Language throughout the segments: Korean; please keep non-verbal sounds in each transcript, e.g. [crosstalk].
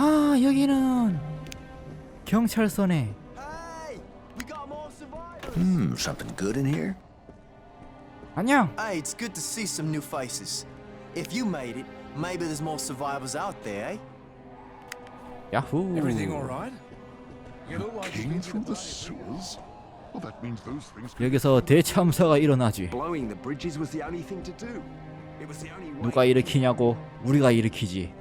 아 여기는 경찰서네. Hmm, something good in here? 안녕. Hey, it's good to see some new faces. If you made it, maybe there's more survivors out there, eh? 야후. Everything all right? You look like Came through the sewers? Well, that means those things 여기서 대참사가 일어나지. Blowing the bridges was the only thing to do. It was the only way. 누가 일으키냐고 우리가 일으키지.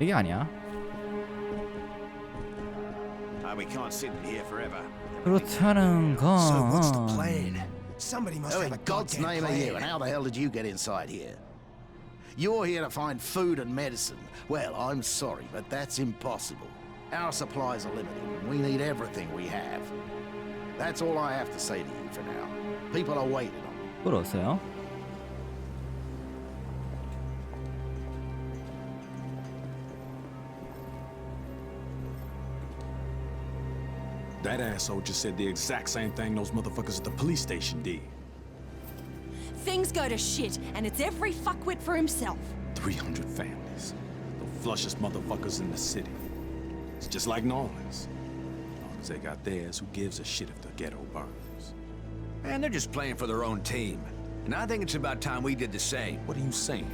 이게 아니야. Uh, we can't sit in here forever. 그렇다는 건 So what's the plan? Somebody must Who have in a God's goddamn name are you, plan. and how the hell did you get inside here? You're here to find food and medicine. Well, I'm sorry, but that's impossible. Our supplies are limited, and we need everything we have. That's all I have to say to you for now. People are waiting on you. 그러세요? That asshole just said the exact same thing those motherfuckers at the police station did. Things go to shit, and it's every fuckwit for himself. 300 families. The flushest motherfuckers in the city. It's just like New Orleans. As long as they got theirs, who gives a shit if the ghetto burns? Man, they're just playing for their own team. And I think it's about time we did the same. What are you saying?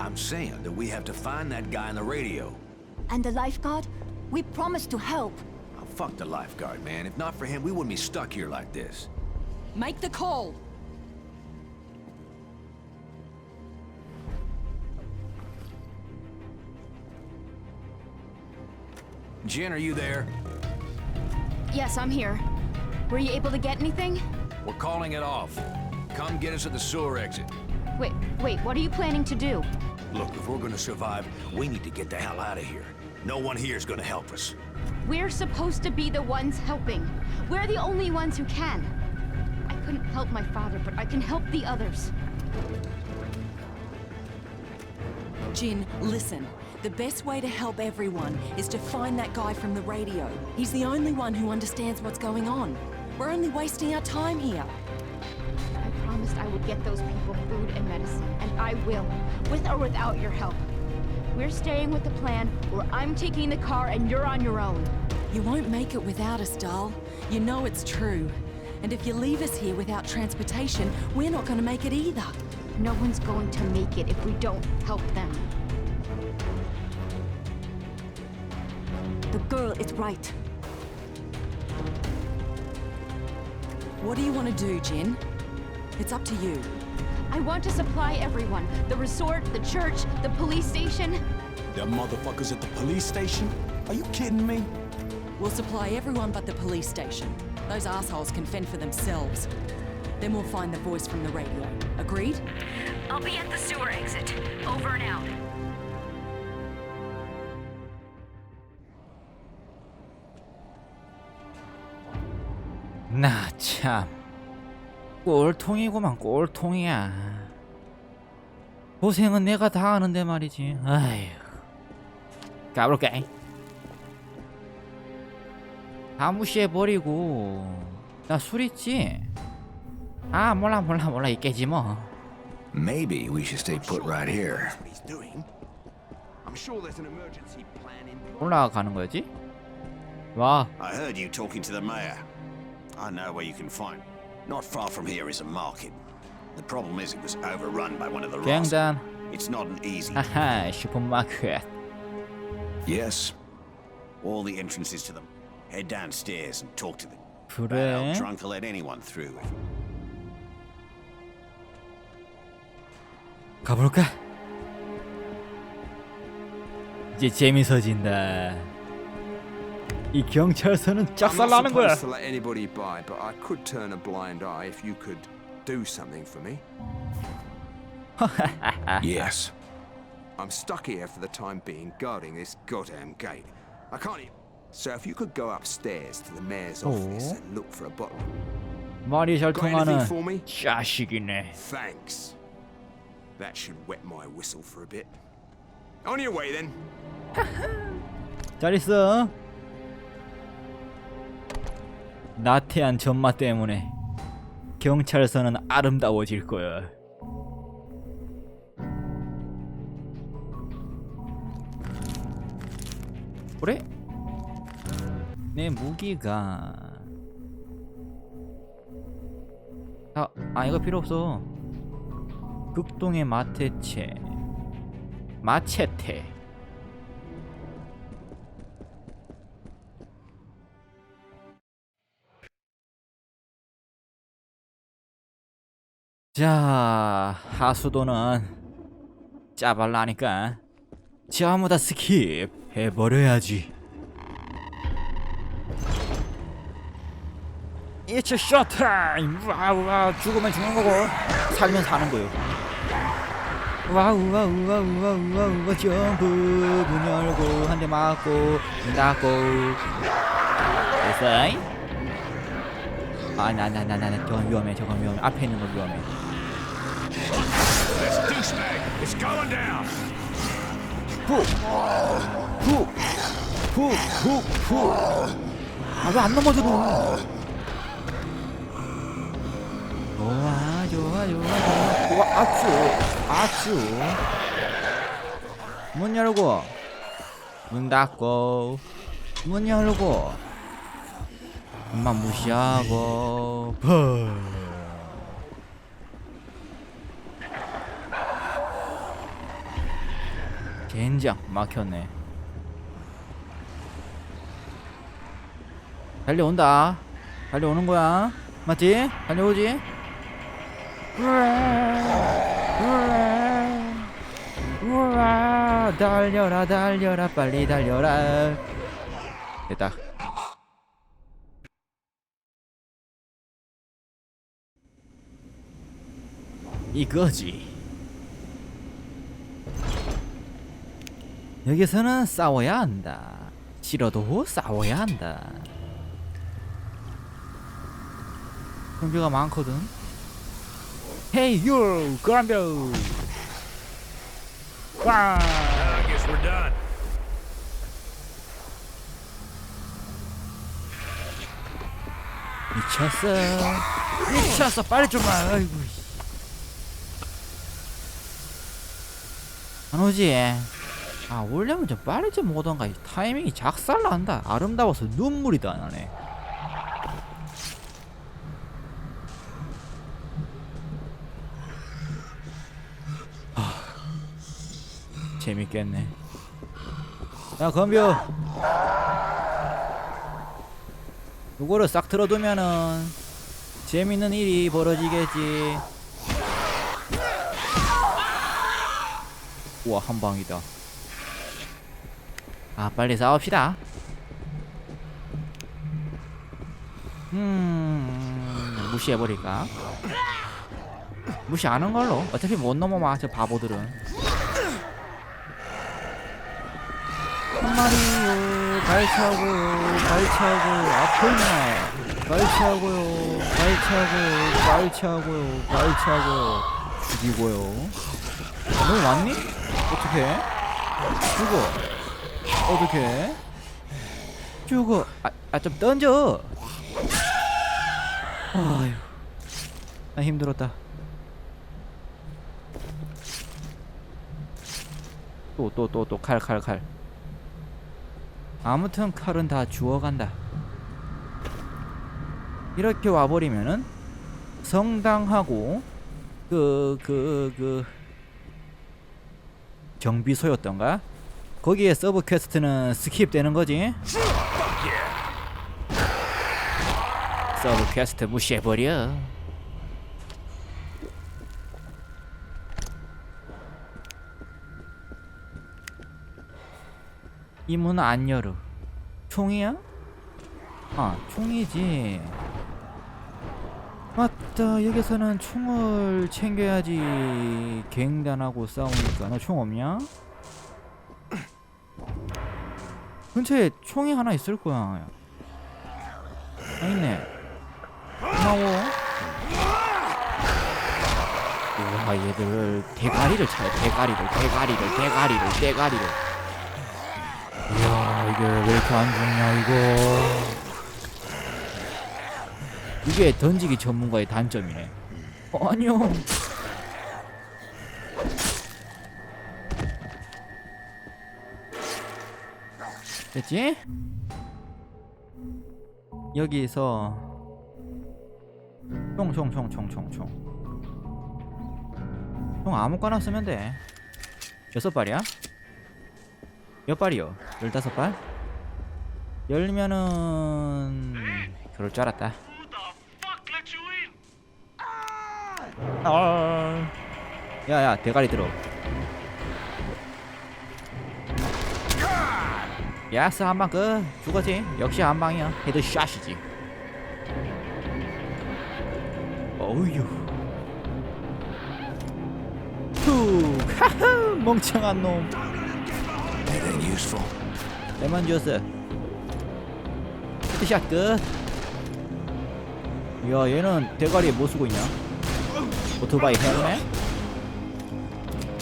I'm saying that we have to find that guy on the radio. And the lifeguard? We promised to help. Fuck the lifeguard, man. If not for him, we wouldn't be stuck here like this. Make the call. Jen, are you there? Yes, I'm here. Were you able to get anything? We're calling it off. Come get us at the sewer exit. Wait, wait, what are you planning to do? Look, if we're gonna survive, we need to get the hell out of here. No one here is gonna help us. We're supposed to be the ones helping. We're the only ones who can. I couldn't help my father, but I can help the others. Jin, listen. The best way to help everyone is to find that guy from the radio. He's the only one who understands what's going on. We're only wasting our time here. I promised I would get those people food and medicine, and I will, with or without your help. We're staying with the plan, or I'm taking the car and you're on your own. You won't make it without us, doll. You know it's true. And if you leave us here without transportation, we're not going to make it either. No one's going to make it if we don't help them. The girl is right. What do you want to do, Jin? It's up to you. I want to supply everyone the resort, the church, the police station. Them motherfuckers at the police station? Are you kidding me? We'll supply everyone but the police station. Those assholes can fend for themselves. Then we'll find the voice from the radio. Agreed? I'll be at the sewer exit. Over and out. 나참 꼴통이구만 꼴통이야. 고생은 내가 다 하는데 말이지. 아휴. 가볼게. 다 무시해버리고 나 술 있지? 아 몰라 몰라 몰라 있겠지 뭐. Maybe we should stay put right here. That's what he's doing. I'm sure there's an emergency plan in 올라가는 거지? 와 I heard you talking to the mayor. I know where you can find. Not far from here is a market. The problem is it was overrun by one of the rascals. 갱단 It's not an easy. 하하 슈퍼마켓 yes. All the entrances to them. Head downstairs and talk to them. Bad 그래? old drunk will let anyone through. 가볼까? 이제 재밌어진다. 이 경찰서는 I'm not 짝살나는 거야. supposed to let anybody by, but I could turn a blind eye if you could do something for me. [laughs] Yes. I'm stuck here for the time being, guarding this goddamn gate. I can't. e- So if you could go upstairs to the mayor's office Oh. and look for a bottle. 말이 잘 Got anything 통하는 for me? 자식이네. Thanks. That should wet my whistle for a bit. On your way then. 잘 있어. 나태한 전마 때문에 경찰서는 아름다워질 거야. 그래? 내 무기가 아, 아 이거 필요 없어. 극동의 마테체 마체테 자 하수도는 짜발라니까 전부 다 스킵 해버려야지. It's a short 와우 와 죽으면 죽는 거고. 살면 사는 거요. 와우 와우 와우 와우 와우 와 점프 문 열고 한 대 맞고 문 닫고. 됐어 아나 나나 나나. 저건 위험해 저건 위험해. 앞에 있는 거 위험해. This douchebag is going down. 푹푹푹푹푹 아왜 안 넘어져 너? 좋아 좋아 좋아 좋아. 아쭈 아쭈 문 열고. 문 닫고. 문 열고 엄마 무시하고. 펑 젠장 막혔네. 달려온다. 달려오는 거야. 맞지? 달려오지? 달려라 달려라 빨리 달려라. 됐다 이거지. 여기서는 싸워야 한다. 싫어도 싸워야 한다. 경비가 많거든. Hey you 그람벼 와 I guess we're done. 미쳤어. 미쳤어. 빨리 좀 와. 아이고 안 오지. 아 오려면 좀 빨리 좀 오던가. 이 타이밍이 작살난다. 아름다워서 눈물이 다 나네. 아, 재밌겠네. 야 건뷰 요거를 싹 틀어두면은 재밌는 일이 벌어지겠지 우와 한 방이다. 아 빨리 싸웁시다. 음 무시해버릴까? 무시하는 걸로. 어차피 못 넘어와 저 바보들은. 한 마리요 발차고요 발차고 앞을 나 발차고요 발차고 발차고요 발차고 죽이고요. 너 왔니? 어떻게? 죽어 어떻게? 죽어 아좀 던져. 아휴. 나 힘들었다. 또 또 또 또 칼 칼 칼. 아무튼 칼은 다 주워간다. 이렇게 와버리면은 성당하고 그 그 그 경비소였던가? 거기에 서브 퀘스트는 스킵 되는 거지? 서브 퀘스트 무시해버려. 이 문 안 열어. 총이야? 아 총이지 맞다. 여기서는 총을 챙겨야지 갱단하고 싸우니까. 너 총 없냐? 근처에 총이 하나 있을 거야. 아 있네. 고마워. 우와 얘들 대가리를 차요 대가리를 대가리를 대가리를 대가리를. 이야 이게 왜 이렇게 안 죽냐 이거 이게 던지기 전문가의 단점이네 어, 아니요 됐지? 여기서 총총총총총총 총 아무거나 쓰면 돼 여섯 발이야? 몇 발이요? 열다섯 발? 열면은 그럴 줄 알았다 아. 야야 대가리 들어. 야스 한방 끝. 죽었지? 역시 한방이야. 헤드샷이지. 어우유 툭 하하 멍청한 놈. 레몬 주스 헤드샷 끝. 야, 얘는 대가리에 뭐 쓰고 있냐? 오토바이 해보네?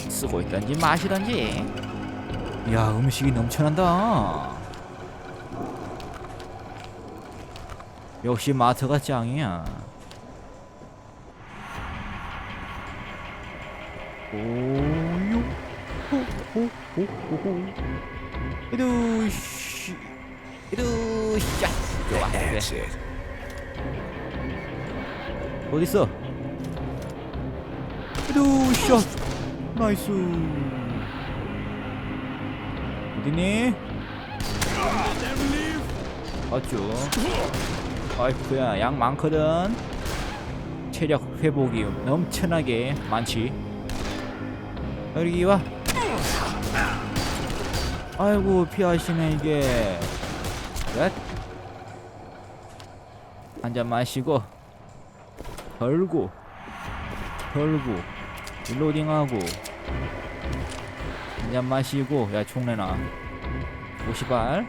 쓰고 있던지 마시던지. 야, 음식이 넘쳐난다. 역시 마트가 짱이야. 오유, 호호호호호. 이두 씨, 이두 샤. 좋아, 그래. 있어? 이두 샷. 나이스. 어디니? 맞죠? 아이쿠야 양 많거든. 체력 회복이 넘쳐나게 많지. 여기 와. 아이고 피하시네 이게. 넷. 한잔 마시고 덜고 덜고 릴로딩하고 한잔 마시고 야 총내놔. 50발.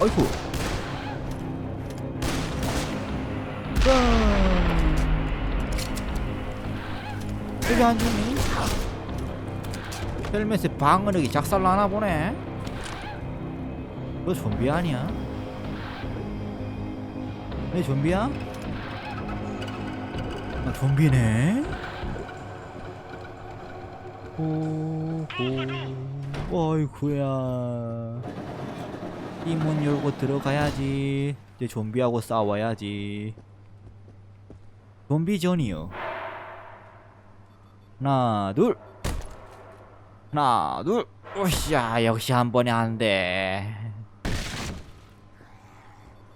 어이쿠. 여기 안 죽니? 헬멧에 방어력이 작살나나 보네. 너 좀비 아니야? 왜 좀비야? 아 좀비네? 호호. 어이구야. 이 문 열고 들어가야지. 이제 좀비하고 싸워야지. 좀비전이요. 하나 둘. 하나 둘. 오샤 역시 한 번에 안돼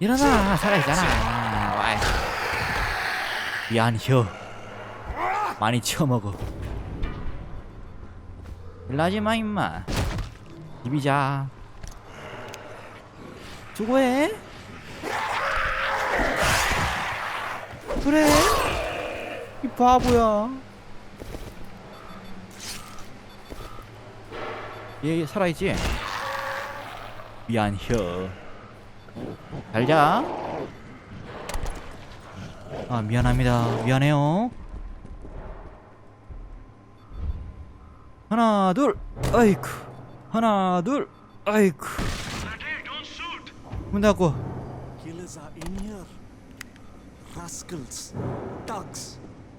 일어나. 살아있잖아. 와이. 미안 혀. 많이 쳐먹어. 일나지마 임마. 비비자. 수고해. 그래? 이 바보야. 얘 살아있지? 미안 혀 잘자 아 미안합니다. 미안해요. 하나 둘. 아이쿠. 하나 둘. 아이쿠. 문 닫고.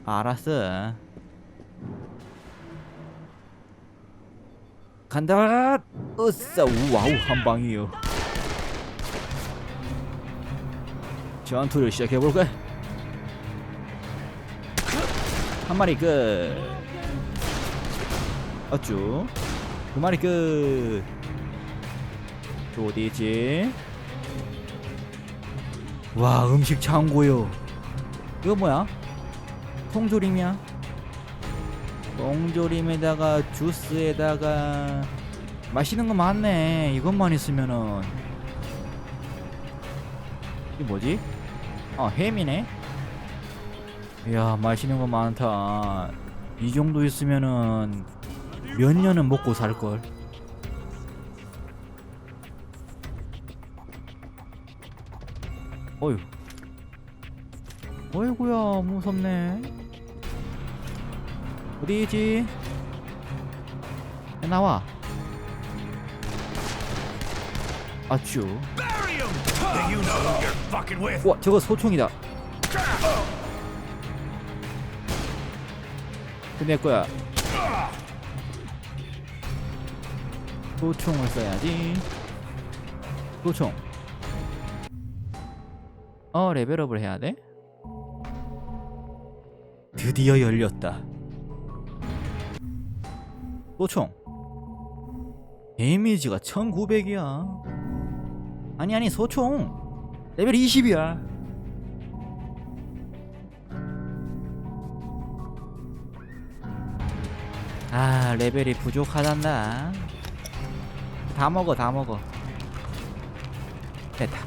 알았어. 간다. 으싸 와우 한방이요 전투를 시작해볼까? 한 마리 끝 어쭈 두 마리 끝또 어디 있지? 와 음식 창고요 이거 뭐야? 통조림이야 통조림에다가 주스에다가 맛있는 거 많네 이것만 있으면은 이게 뭐지? 아 햄이네. 이야 맛있는 거 많다. 이 정도 있으면은 몇 년은 먹고 살걸? 어휴. 어이구야 무섭네. 어디지? 야, 나와. 아쭈 와 저거 소총이다 끝낼 거야. 소총을 써야지. 소총. 어 레벨업을 해야 돼? 드디어 열렸다. 소총. 데미지가 1900이야. 아니 아니 소총. 레벨 20이야. 아 레벨이 부족하단다. 다 먹어 다 먹어. 됐다.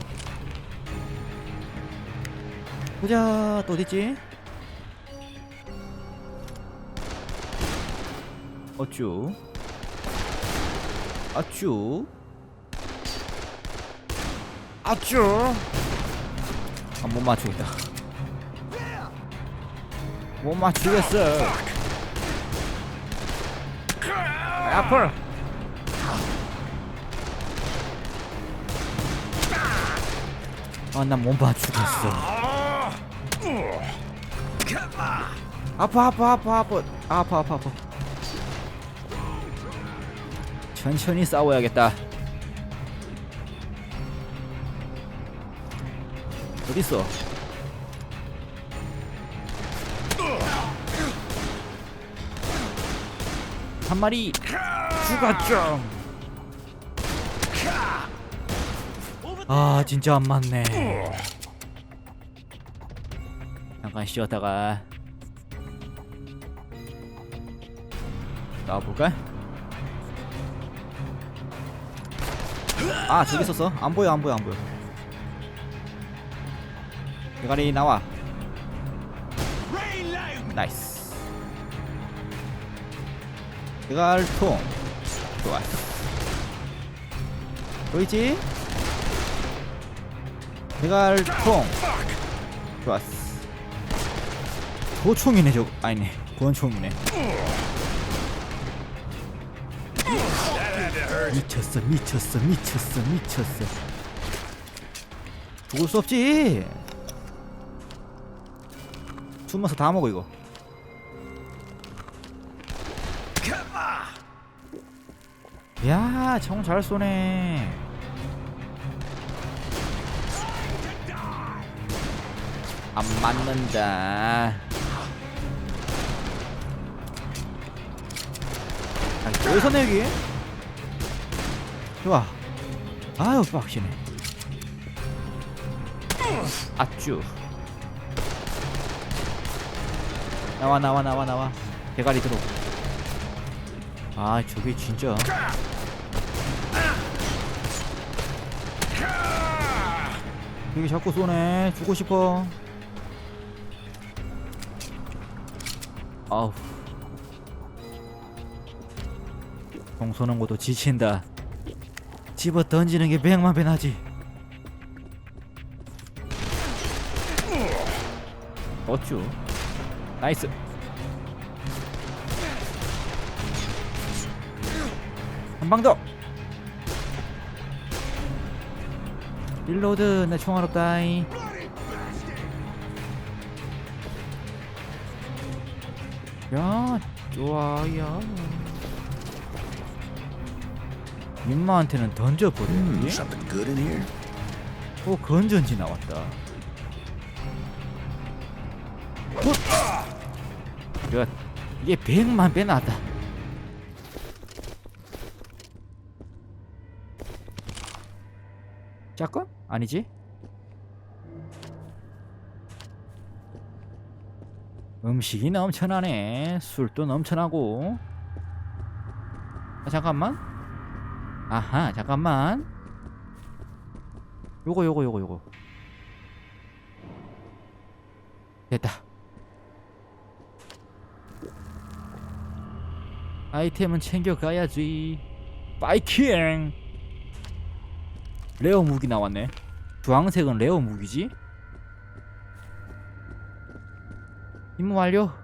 보자 또 어딨지? 어쭈 아쭈 아쭈. 아, 못 맞추겠다. 못 맞추겠어. 앞을 아난 못 맞추겠어. 아파 아파 아파 아파. 아파 아파 아파. 천천히 싸워야겠다 어딨어? 한 마리. 죽었죠 아 진짜 안 맞네. 잠깐 쉬었다가. 나와볼까? 아 저기 있었어. 안 보여 안 보여 안 보여 대가리 나와. 나이스. 대갈통. 좋았어 보이지? 대갈통. 좋았어 도총이네 저거 아니네. 권총이네. 미쳤어 미쳤어 미쳤어 미쳤어. 죽을 수 없지 숨어서 다 먹어 이거 야, 정 잘 쏘네. 안 맞는다. 아, 왜 서네 여기? 좋아. 아유, 빡시네. 아쭈. 나와, 나와, 나와, 나와. 대가리 들어. 아, 저게 진짜. 여기 자꾸 쏘네. 죽고 싶어. 아우. 총 쏘는 것도 지친다. 집어 던지는 게 백만 배 나지. 어쭈. 나이스. 한 방 더. 릴로드 내 총알 없다이. 야 좋아요. 민마한테는 in here? 또 건전지 나왔다. 굿! 야, 이게 100만 배 나왔다. 짝건? 아니지? 음식이 넘쳐나네. 술도 넘쳐나고. 아, 잠깐만. 아하, 잠깐만. 요거 요거 요거 요거. 됐다. 아이템은 챙겨가야지. 바이킹. 레어 무기 나왔네. 주황색은 레어 무기지? 임무 완료.